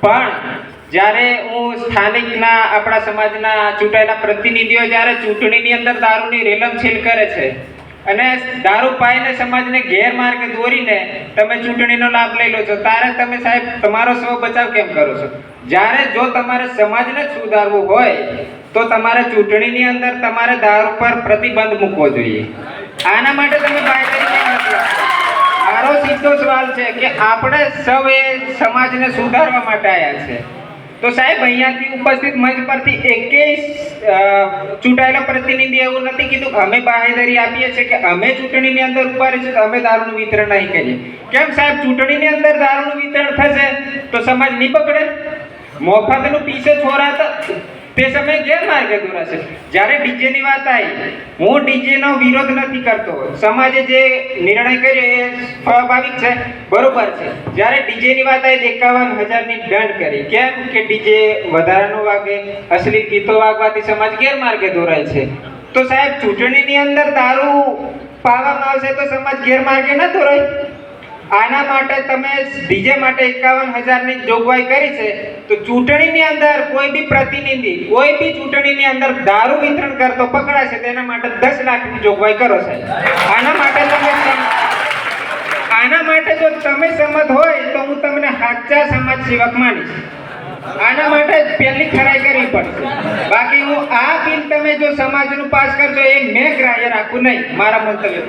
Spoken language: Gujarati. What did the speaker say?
પણ જ્યારે હું સ્થાનિકના આપણા સમાજના ચૂંટાયેલા પ્રતિનિધિઓ જ્યારે ચૂંટણીની અંદર દારૂની રેલમ રેલમછેલ કરે છે અને દારૂ પાઈને સમાજને ગેરમાર્ગે દોરીને તમે ચૂંટણીનો લાભ લઈ લો છો ત્યારે તમે સાહેબ તમારો સ્વ બચાવ કેમ કરો છો? જ્યારે જો તમારે સમાજને સુધારવું હોય, તો તમારે ચૂંટણીની અંદર તમારે દારૂ પર પ્રતિબંધ મૂકવો જોઈએ. આના માટે તમે આપતા? મારો સીધો સવાલ છે કે આપણે સૌએ સમાજને સુધારવા માટે આવ્યા છે. તો સાહેબ, અહીંયાથી ઉપસ્થિત મંચ પરથી એકેય ચૂંટાયેલા પ્રતિનિધિ એવું નથી કીધું અમે બાહેધરી આપીએ છીએ કે અમે ચૂંટણીની અંદર ઊભા રહીશું તો અમે દારૂનું વિતરણ નહીં કરીએ. કેમ સાહેબ, ચૂંટણીની અંદર દારૂનું વિતરણ થશે તો સમાજ નહીં પકડે મોફતનું પીસે છોરા તો સમયે ગેરમાર્ગે દોરાશે. જ્યારે ડીજેની વાત આવી, હું ડીજેનો વિરોધ નથી કરતો. સમાજે જે નિર્ણય કર્યો એ સ્વાભાવિક છે. બરોબર છે. જ્યારે ડીજેની વાત આવી એકાવન હજારની દંડ કરી. કેમ કે ડીજે વધારાનો વાગે, અશ્લીલ ગીતો વાગવાથી સમાજ ગેરમાર્ગે દોરાય છે. તો સાહેબ, ચૂંટણીની અંદર દારૂ પાવામાં આવશે તો સમાજ ગેરમાર્ગે ન દોરાય? આના માટે તમે બીજે માટે એકાવન હજારની જોગવાઈ કરી છે, તો ચૂંટણીની અંદર કોઈ બી પ્રતિનિધિ, કોઈ બી ચૂંટણીની અંદર દારૂ વિતરણ કરતો પકડાય છે તેના માટે દસ લાખની જોગવાઈ કરો છે આના માટે તમે આના માટે જો તમે સંમત હોય, તો હું તમને સાચા સમાજ સેવક માનીશ. આના માટે પહેલી ખરાઈ કરવી પડશે. બાકી હું આ બિલ તમે જો સમાજનું પાસ કરજો, એ મેં ગ્રાહ્ય રાખું નહીં, મારા મંતવ્ય